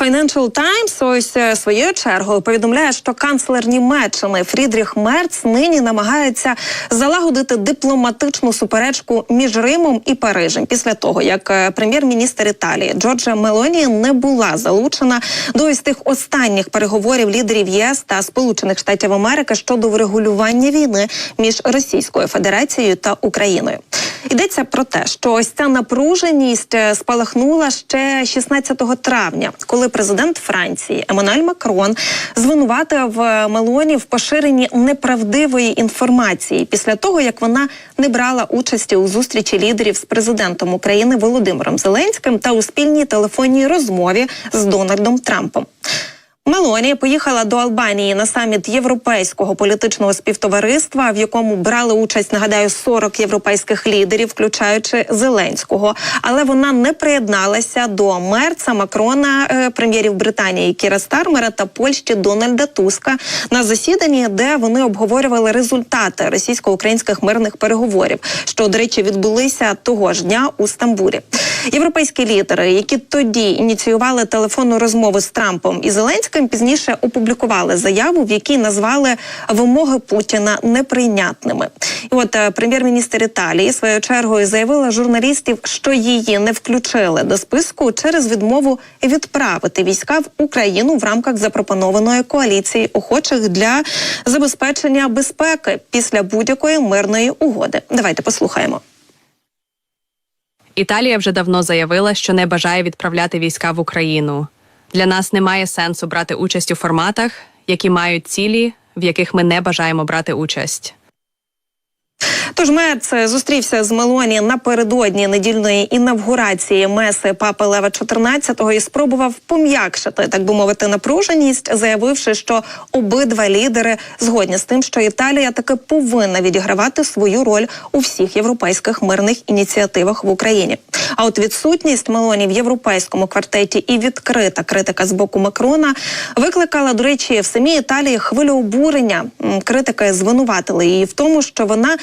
Financial Times ось е, своєю чергою повідомляє, що канцлер Німеччини Фрідріх Мерц нині намагається залагодити дипломатичну суперечку між Римом і Парижем після того, як е, прем'єр-міністр Італії Джорджа Мелоні не була залучена до ось тих останніх переговорів лідерів ЄС та Сполучених Штатів Америки щодо врегулювання війни між Російською Федерацією та Україною. Йдеться про те, що ось ця напруженість е, спалахнула ще 16 травня, коли президент Франції Еммануель Макрон звинуватив е, Мелоні в поширенні неправдивої інформації після того, як вона не брала участі у зустрічі лідерів з президентом України Володимиром Зеленським та у спільній телефонній розмові з Дональдом Трампом. Мелонія поїхала до Албанії на саміт європейського політичного співтовариства, в якому брали участь, нагадаю, 40 європейських лідерів, включаючи Зеленського. Але вона не приєдналася до Мерца, Макрона, е, прем'єрів Британії Кіра Стармера та Польщі Дональда Туска на засіданні, де вони обговорювали результати російсько-українських мирних переговорів, що до речі відбулися того ж дня у Стамбулі. Європейські лідери, які тоді ініціювали телефонну розмову з Трампом і Зеленським, пізніше опублікували заяву, в якій назвали вимоги Путіна неприйнятними. І от е, прем'єр-міністр Італії своєю чергою заявила журналістів, що її не включили до списку через відмову відправити війська в Україну в рамках запропонованої коаліції охочих для забезпечення безпеки після будь-якої мирної угоди. Давайте послухаємо. Італія вже давно заявила, що не бажає відправляти війська в Україну. Для нас немає сенсу брати участь у форматах, які мають цілі, в яких ми не бажаємо брати участь. Тож Мерц зустрівся з Мелоні напередодні недільної інавгурації меси папи Лева XIV і спробував пом'якшити, так би мовити, напруженість, заявивши, що обидва лідери згодні з тим, що Італія таки повинна відігравати свою роль у всіх європейських мирних ініціативах в Україні. А от відсутність Мелоні в європейському квартеті і відкрита критика з боку Макрона викликала, до речі, в самій Італії хвилю обурення. Критики звинуватили її в тому, що вона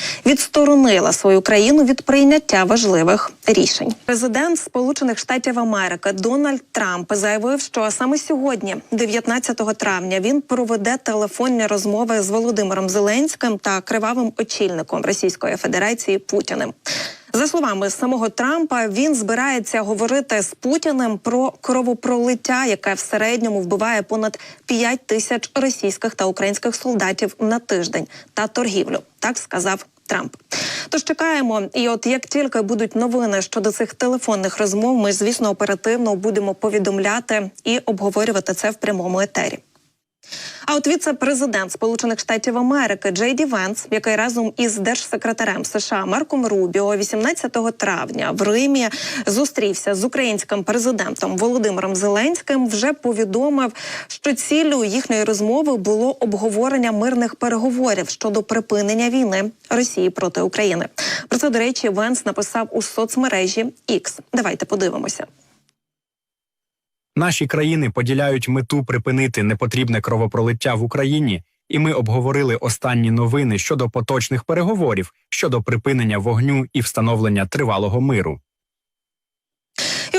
відсторонила свою країну від прийняття важливих рішень. Президент Сполучених Штатів Америки Дональд Трамп заявив, що саме сьогодні, 19 травня, він проведе телефонні розмови з Володимиром Зеленським та кривавим очільником Російської Федерації Путіним. За словами самого Трампа, він збирається говорити з Путіним про кровопролиття, яке в середньому вбиває понад 5 тисяч російських та українських солдатів на тиждень та торгівлю. Так сказав Трамп. Тож чекаємо, і от як тільки будуть новини щодо цих телефонних розмов, ми звісно оперативно будемо повідомляти і обговорювати це в прямому етері. А от віце-президент Сполучених Штатів Америки Джей Ді Венс, який разом із держсекретарем США Марком Рубіо 18 травня в Римі зустрівся з українським президентом Володимиром Зеленським, вже повідомив, що ціллю їхньої розмови було обговорення мирних переговорів щодо припинення війни Росії проти України. Про це до речі, Венс написав у соцмережі X. Давайте подивимося. Наші країни поділяють мету припинити непотрібне кровопролиття в Україні, і ми обговорили останні новини щодо поточних переговорів щодо припинення вогню і встановлення тривалого миру.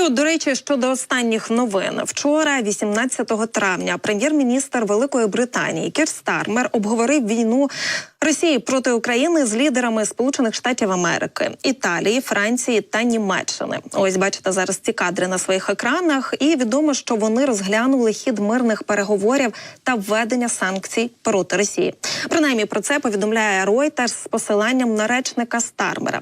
До речі, щодо останніх новин, вчора, 18 травня, прем'єр-міністр Великої Британії Кір Стармер обговорив війну Росії проти України з лідерами Сполучених Штатів Америки, Італії, Франції та Німеччини. Ось бачите зараз ці кадри на своїх екранах, і відомо, що вони розглянули хід мирних переговорів та введення санкцій проти Росії. Принаймні про це повідомляє Reuters з посиланням на речника Стармера.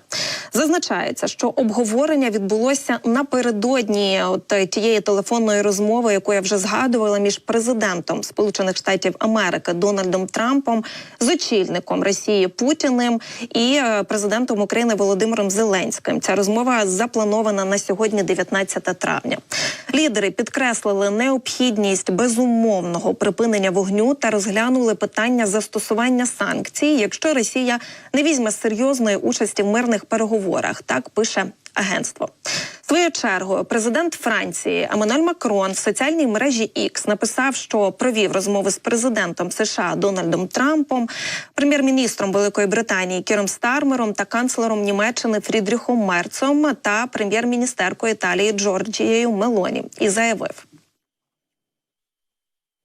Зазначається, що обговорення відбулося напередодні от е, тієї телефонної розмови, яку я вже згадувала між президентом Сполучених Штатів Америки Дональдом Трампом з очільником Росії Путіним і е, президентом України Володимиром Зеленським. Ця розмова запланована на сьогодні, 19 травня. Лідери підкреслили необхідність безумовного припинення вогню та розглянули питання застосування санкцій, якщо Росія не візьме серйозної участі в мирних переговорах. Так пише агентство. Своєю чергою президент Франції Еммануель Макрон в соціальній мережі X написав, що провів розмови з президентом США Дональдом Трампом, прем'єр-міністром Великої Британії Кіром Стармером та канцлером Німеччини Фрідріхом Мерцом та прем'єр-міністеркою Італії Джорджією Мелоні і заявив.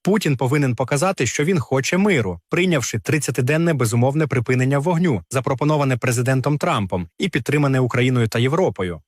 Путін повинен показати, що він хоче миру, прийнявши 30-денне безумовне припинення вогню, запропоноване президентом Трампом і підтримане Україною та Європою.